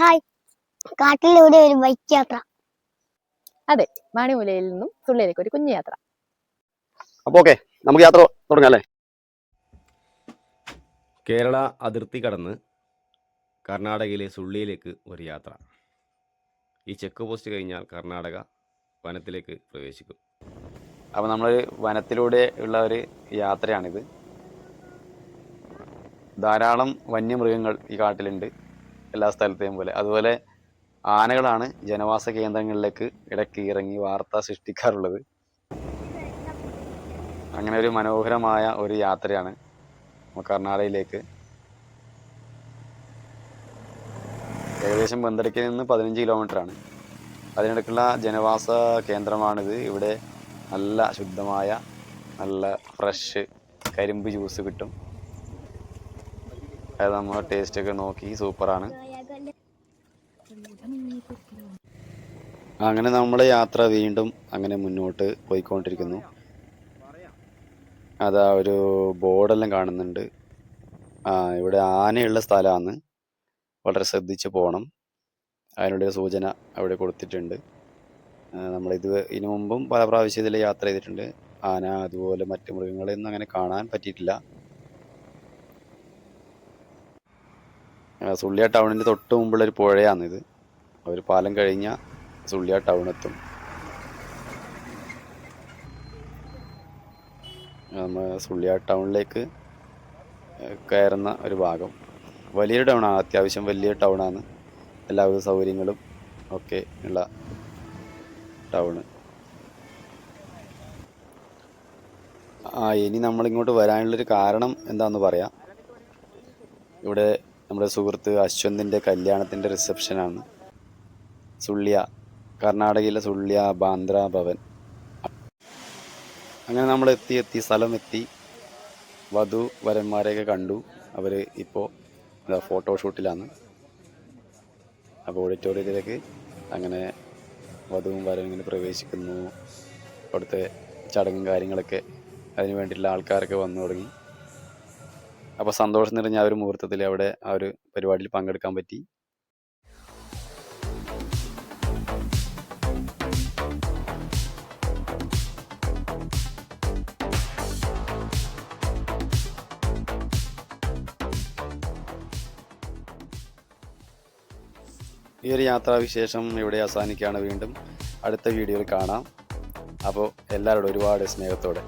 Hi. കാട്ടിലൂടെ ഒരു bike യാത്ര. അതെ മാണിമുലയിൽ നിന്നും സുള്ളിയിലേക്ക് ഒരു കുഞ്ഞു യാത്ര. അപ്പോൾ ഓക്കെ നമുക്ക് യാത്ര തുടങ്ങാം അല്ലേ? കേരള അതിർത്തി കടന്ന് കർണാടകയിലെ സുള്ളിയിലേക്ക് ഒരു യാത്ര. ഈ ചെക്ക് പോസ്റ്റ് കഴിഞ്ഞാൽ കർണാടക വനത്തിലേക്ക് പ്രവേശിക്കും. അപ്പോൾ നമ്മൾ വനത്തിലൂടെ ഉള്ള ഒരു യാത്രയാണിത്. ധാരാളം വന്യമൃഗങ്ങൾ ഈ കാട്ടിലുണ്ട്. എല്ലാ സ്ഥലത്തെയും പോലെ. അതുപോലെ ആനകളാണ് ജനവാസ കേന്ദ്രങ്ങളിലേക്ക് ഇടയ്ക്ക് ഇറങ്ങി വാർത്ത സൃഷ്ടിക്കാറുള്ളത്. അങ്ങനെ ഒരു മനോഹരമായ ഒരു യാത്രയാണ് കർണാടകയിലേക്ക്. ഏകദേശം ബന്ദടയ്ക്ക് നിന്ന് പതിനഞ്ച് കിലോമീറ്റർ ആണ് അതിനിടയ്ക്കുള്ള ജനവാസ കേന്ദ്രമാണിത്. ഇവിടെ നല്ല ശുദ്ധമായ നല്ല ഫ്രഷ് കരിമ്പ് ജ്യൂസ് കിട്ടും. അത് നമ്മൾ ടേസ്റ്റ് ഒക്കെ നോക്കി സൂപ്പറാണ് അങ്ങനെ നമ്മുടെ യാത്ര വീണ്ടും അങ്ങനെ മുന്നോട്ട് പോയിക്കൊണ്ടിരിക്കുന്നു. അതാ ഒരു ബോർഡെല്ലാം കാണുന്നുണ്ട്. ആ ഇവിടെ ആനയുള്ള സ്ഥലമാണ്. വളരെ ശ്രദ്ധിച്ച് പോകണം അതിനുള്ള ഒരു സൂചന അവിടെ കൊടുത്തിട്ടുണ്ട്. നമ്മളിത് ഇതിനു മുമ്പും പല പ്രാവശ്യം ഇതിൽ യാത്ര ചെയ്തിട്ടുണ്ട്. ആന അതുപോലെ മറ്റു മൃഗങ്ങളെ ഒന്നും അങ്ങനെ കാണാൻ പറ്റിയിട്ടില്ല. സുള്ളിയ ടൗണിന്റെ തൊട്ട് മുമ്പുള്ള ഒരു പുഴയാണിത്. ഒരു പാലം കഴിഞ്ഞ സുള്ളിയ ടൗൺ എത്തും നമ്മൾ സുള്ളിയ ടൗണിലേക്ക് കയറുന്ന ഒരു ഭാഗം. വലിയൊരു ടൗണാണ് അത്യാവശ്യം വലിയ ടൗണാണ്. എല്ലാവിധ സൗകര്യങ്ങളും ഒക്കെ ഉള്ള ടൗണ്. ആ ഇനി നമ്മളിങ്ങോട്ട് വരാനുള്ളൊരു കാരണം എന്താണെന്ന് പറയാം. ഇവിടെ നമ്മുടെ സുഹൃത്ത് അശ്വന്തിന്റെ കല്യാണത്തിന്റെ റിസപ്ഷനാണ്. സുള്ളിയ കർണാടകയിലെ സുള്ളിയ ബാന്ദ്ര ഭവൻ. അങ്ങനെ നമ്മൾ എത്തി എത്തി സ്ഥലം എത്തി വധു വരന്മാരെയൊക്കെ കണ്ടു. അവർ ഇപ്പോൾ ഫോട്ടോഷൂട്ടിലാണ്. അപ്പോൾ ഓഡിറ്റോറിയത്തിലേക്ക് അങ്ങനെ വധുവും വരനും ഇങ്ങനെ പ്രവേശിക്കുന്നു. അവിടുത്തെ ചടങ്ങും കാര്യങ്ങളൊക്കെ അതിന് വേണ്ടിയിട്ടുള്ള ആൾക്കാരൊക്കെ വന്നു തുടങ്ങി. അപ്പോൾ സന്തോഷം നിറഞ്ഞ ആ ഒരു മുഹൂർത്തത്തിൽ അവിടെ ആ ഒരു പരിപാടിയിൽ പങ്കെടുക്കാൻ പറ്റി. ഈ ഒരു യാത്രാവിശേഷം ഇവിടെ അവസാനിക്കുകയാണ്. വീണ്ടും അടുത്ത വീഡിയോയിൽ കാണാം. അപ്പോൾ എല്ലാവരോടും ഒരുപാട് സ്നേഹത്തോടെ.